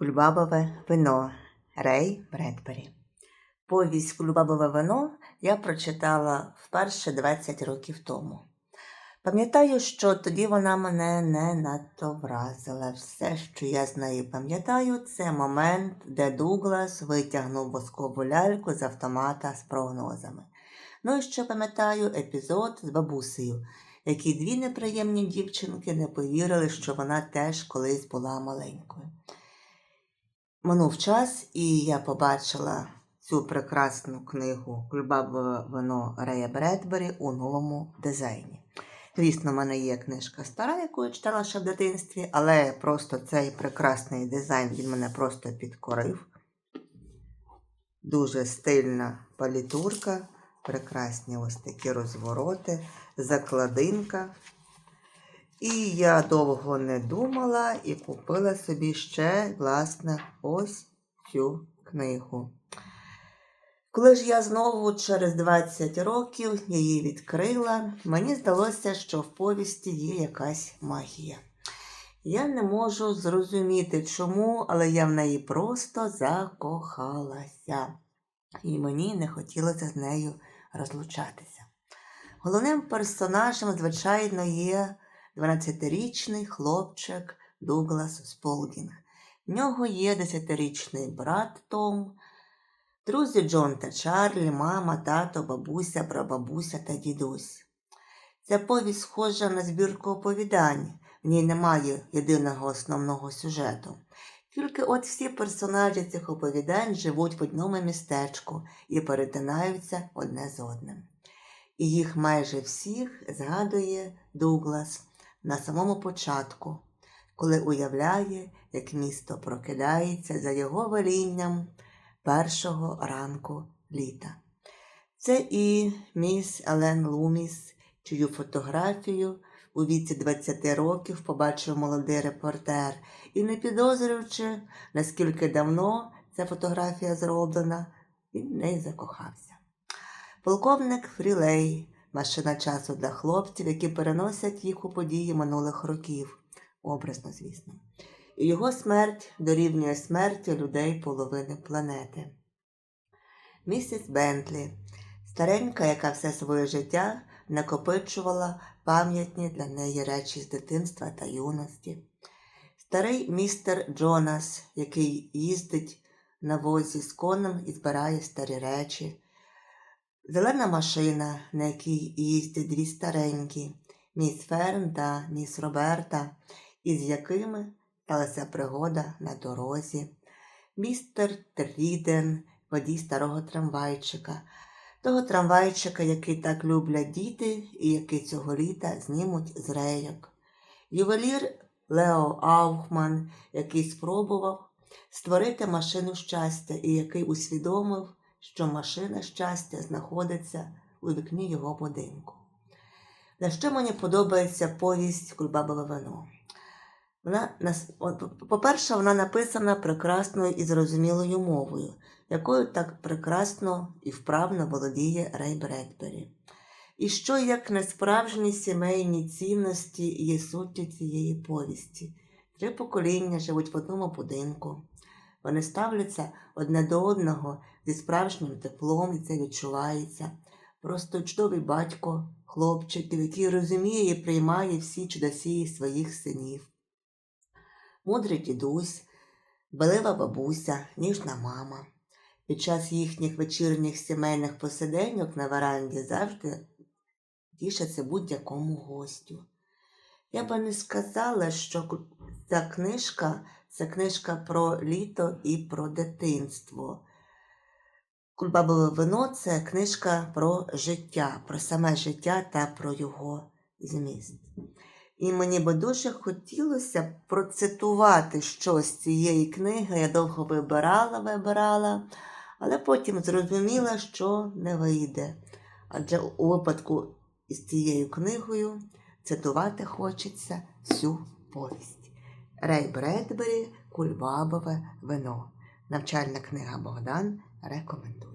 Кульбабове вино Рей Бредбері. Повість Кульбабове вино я прочитала вперше 20 років тому. Пам'ятаю, що тоді вона мене не надто вразила. Все, що я з нею пам'ятаю, це момент, де Дуглас витягнув воскову ляльку з автомата з прогнозами. Ну і ще пам'ятаю епізод з бабусею, які дві неприємні дівчинки не повірили, що вона теж колись була маленькою. Минув час, і я побачила цю прекрасну книгу Кульбабове вино Рея Бредбері у новому дизайні. Звісно, в мене є книжка стара, яку я читала ще в дитинстві, але просто цей прекрасний дизайн він мене просто підкорив. Дуже стильна палітурка, прекрасні ось такі розвороти, закладинка. І я довго не думала і купила собі ще, власне, ось цю книгу. Коли ж я знову через 20 років її відкрила, мені здалося, що в повісті є якась магія. Я не можу зрозуміти, чому, але я в неї просто закохалася, і мені не хотілося з нею розлучатися. Головним персонажем, звичайно, є 12-річний хлопчик Дуглас Сполдінг. В нього є 10-річний брат Том, друзі Джон та Чарлі, мама, тато, бабуся, прабабуся та дідусь. Ця повість схожа на збірку оповідань, в ній немає єдиного основного сюжету. Тільки от всі персонажі цих оповідань живуть в одному містечку і перетинаються одне з одним. І їх майже всіх згадує Дуглас на самому початку, коли уявляє, як місто прокидається за його велінням першого ранку літа. Це і міс Елен Луміс, чию фотографію у віці 20 років побачив молодий репортер, і не підозрюючи, наскільки давно ця фотографія зроблена, він в неї закохався. Полковник Фрілей, машина часу для хлопців, які переносять їх у події минулих років, образно, звісно. І його смерть дорівнює смерті людей половини планети. Місіс Бентлі, старенька, яка все своє життя накопичувала пам'ятні для неї речі з дитинства та юності. Старий містер Джонас, який їздить на возі з конем і збирає старі речі. Зелена машина, на якій їздять дві старенькі, міс Ферн та міс Роберта, із якими сталася пригода на дорозі, містер Тріден, водій старого трамвайчика, того трамвайчика, який так люблять діти і який цього літа знімуть з рейок. Ювелір Лео Аухман, який спробував створити машину щастя і який усвідомив, що машина щастя знаходиться у вікні його будинку. За що мені подобається повість Кульбабове вино? Вона, по-перше, вона написана прекрасною і зрозумілою мовою, якою так прекрасно і вправно володіє Рей Бредбері. І що, як несправжні сімейні цінності є суттю цієї повісті. Три покоління живуть в одному будинку. Вони ставляться одне до одного зі справжнім теплом, і це відчувається. Просто чудовий батько, хлопчик, який розуміє і приймає всі чудосії своїх синів. Мудрий дідусь, белива бабуся, ніжна мама. Під час їхніх вечірніх сімейних посиденьок на веранді завжди тішаться будь-якому гостю. Я би не сказала, що ця книжка це книжка про літо і про дитинство. Кульбабове вино це книжка про життя, про саме життя та про його зміст. І мені би дуже хотілося процитувати щось з цієї книги. Я довго вибирала, вибирала, але потім зрозуміла, що не вийде. Адже у випадку із цією книгою цитувати хочеться всю повість. Рей Бредбері, Кульбабове вино. Навчальна книга Богдан рекомендує.